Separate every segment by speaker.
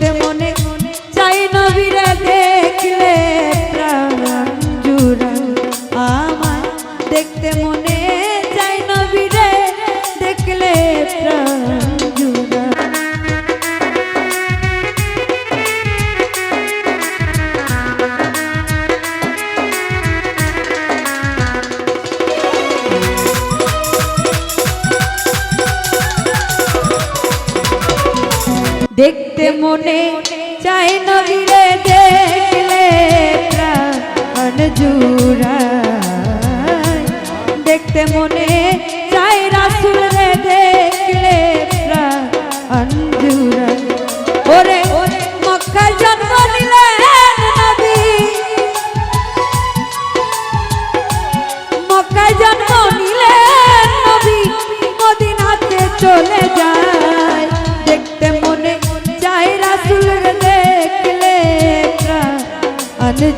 Speaker 1: তেমনি মনে চাই নবীরে দেখলে প্রাণ জুড়া দেখতে মনে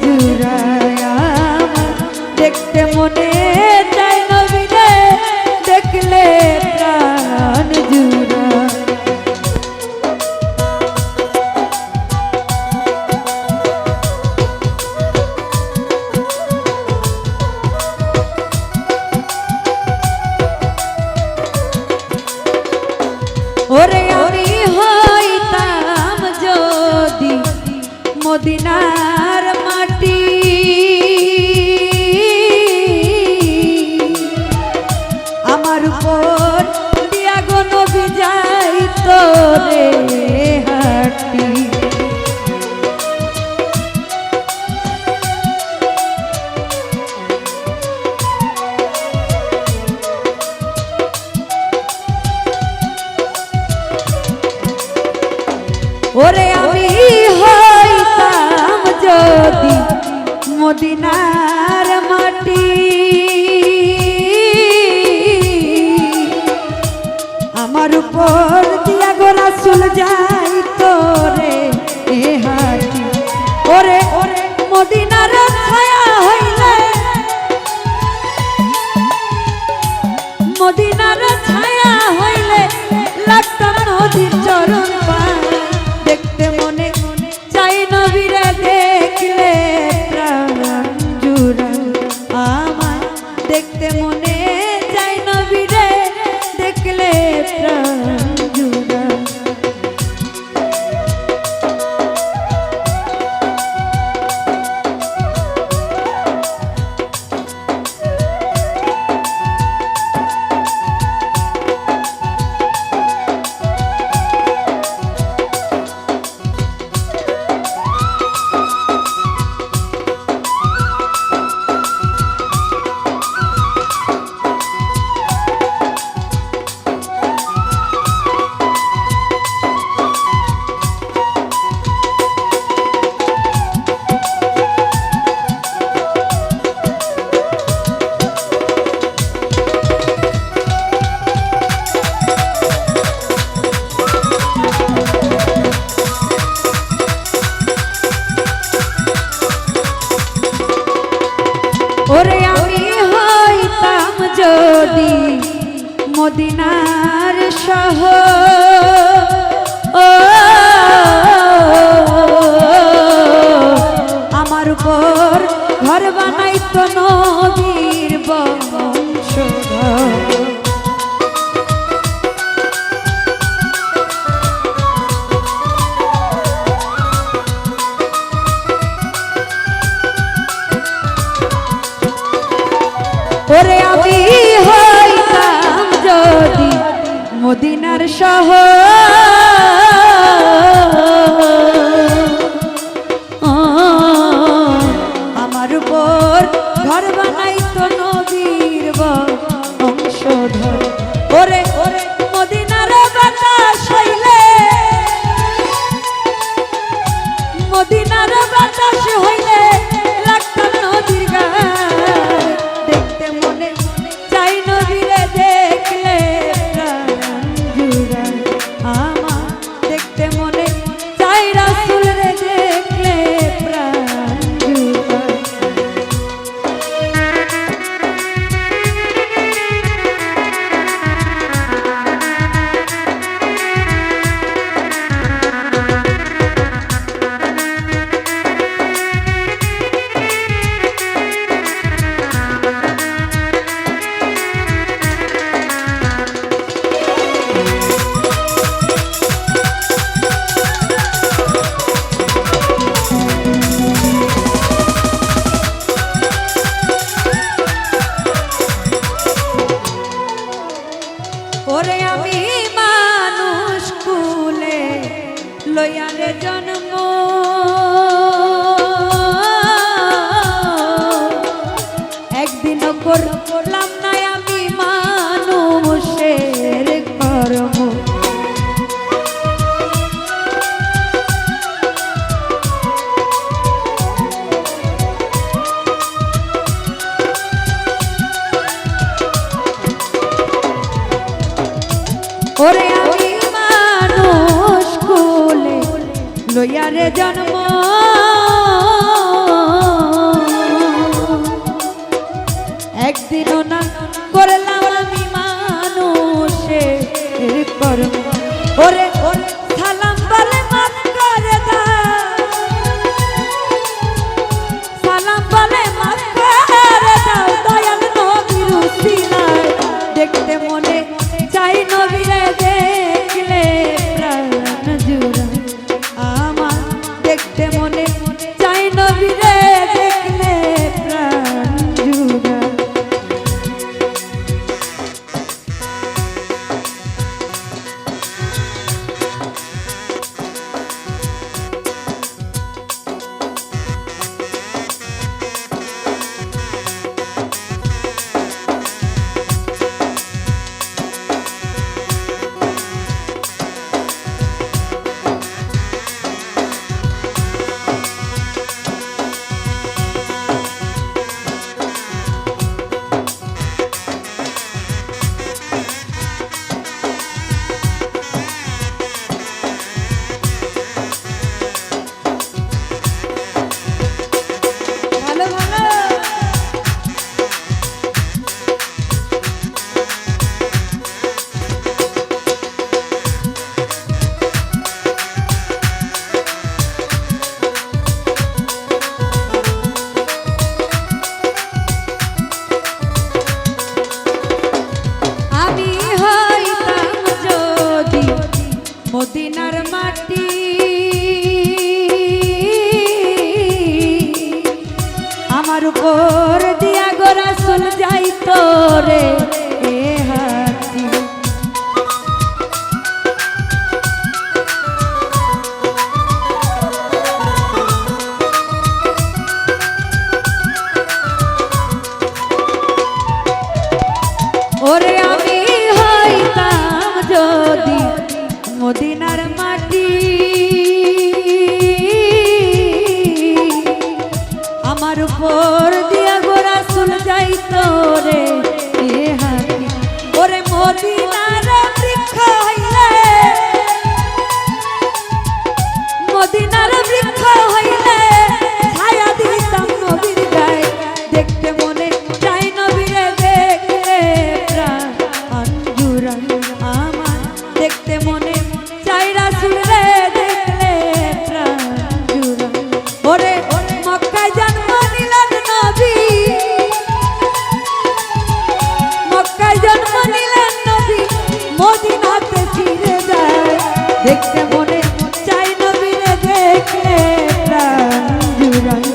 Speaker 1: জুড়ায়া দেখতে মনে চাই নবীরে দেখলে প্রাণ ওরে ওরে আমি হইতাম যদি মদিনার আমার সহ। আমার উপর ঘর বানাইতো না আমার সহ আমার উপর ঘর বানাই তো নদীর বংশধর। ওরে ওরে, মদিনার বাতাস হইলে মদিনার বাতাস হইলে। জন্ম। একদিন করলাম না আমি মানুষের কর্ম। ওরে আমি মানুষ। লইয়ারে জন্ম দেখতে মদিনার মাটি। আমার উপর দিয়া গোরা শুন যাইত রে। মদিনার মাটি। আমার উপর দিয়া গোরা শুন যাইত রে ওরে মদিনার বৃক্ষ হইলে মদিনার